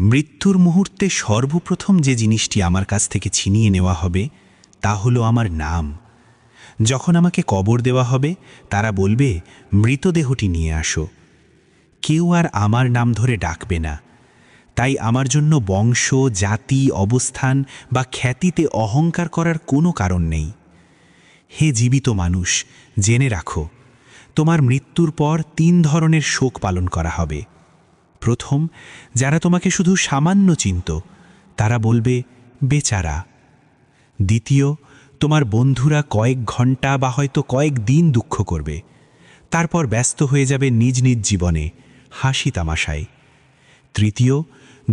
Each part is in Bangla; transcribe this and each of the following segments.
মৃত্যুর মুহূর্তে সর্বপ্রথম যে জিনিসটি আমার কাছ থেকে ছিনিয়ে নেওয়া হবে, তা হলো আমার নাম। যখন আমাকে কবর দেওয়া হবে, তারা বলবে, মৃতদেহটি নিয়ে আসো। কেউ আর আমার নাম ধরে ডাকবে না। তাই আমার জন্য বংশ, জাতি, অবস্থান বা খ্যাতিতে অহংকার করার কোনো কারণ নেই। হে জীবিত মানুষ, জেনে রাখো, তোমার মৃত্যুর পর তিন ধরনের শোক পালন করা হবে। প্রথম, যারা তোমাকে শুধু সামান্য চিনত, তারা বলবে, বেচারা। দ্বিতীয়, তোমার বন্ধুরা কয়েক ঘণ্টা বা হয়তো কয়েক দিন দুঃখ করবে। তারপর ব্যস্ত হয়ে যাবে নিজ নিজ জীবনে, হাসি তামাশায়। তৃতীয়,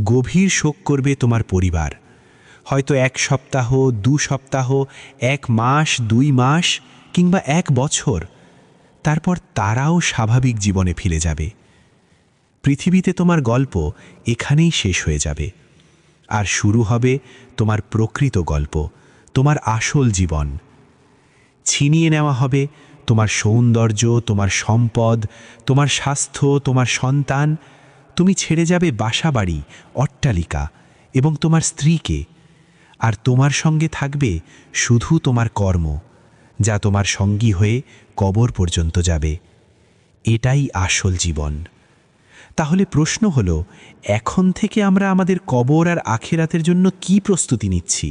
গভীর শোক করবে তোমার পরিবার। হয়তো এক সপ্তাহ, দু সপ্তাহ, এক মাস, দুই মাস কিংবা এক বছর। তারপর তারাও স্বাভাবিক জীবনে ফিরে যাবে। পৃথিবীতে তোমার গল্প এখানেই শেষ হয়ে যাবে। আর শুরু হবে তোমার প্রকৃত গল্প, তোমার আসল জীবন। ছিনিয়ে নেওয়া হবে তোমার সৌন্দর্য, তোমার সম্পদ, তোমার স্বাস্থ্য, তোমার সন্তান। তুমি ছেড়ে যাবে বাসাবাড়ি, অট্টালিকা এবং তোমার স্ত্রীকে। আর তোমার সঙ্গে থাকবে শুধু তোমার কর্ম, যা তোমার সঙ্গী হয়ে কবর পর্যন্ত যাবে। এটাই আসল জীবন। তাহলে প্রশ্ন হল, এখন থেকে আমরা আমাদের কবর আর আখেরাতের জন্য কি প্রস্তুতি নিচ্ছি?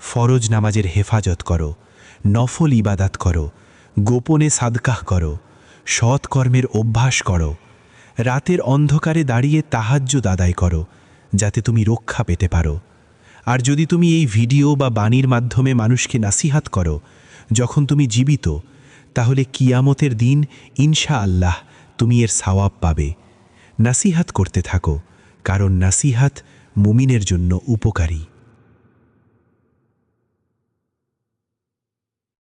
ফরজ নামাজের হেফাজত করো, নফল ইবাদাত করো, গোপনে সাদকাহ করো সৎকর্মের অভ্যাস করো, রাতের অন্ধকারে দাঁড়িয়ে তাহাজ্জুদ আদায় করো, যাতে তুমি রক্ষা পেতে পারো। আর যদি তুমি এই ভিডিও বা বাণীর মাধ্যমে মানুষকে নাসিহাত করো, যখন তুমি জীবিত, তাহলে কিয়ামতের দিন ইনশা আল্লাহ তুমি এর সাওয়াব পাবে। নাসিহাত করতে থাকো কারণ নাসিহাত মুমিনের জন্য উপকারী।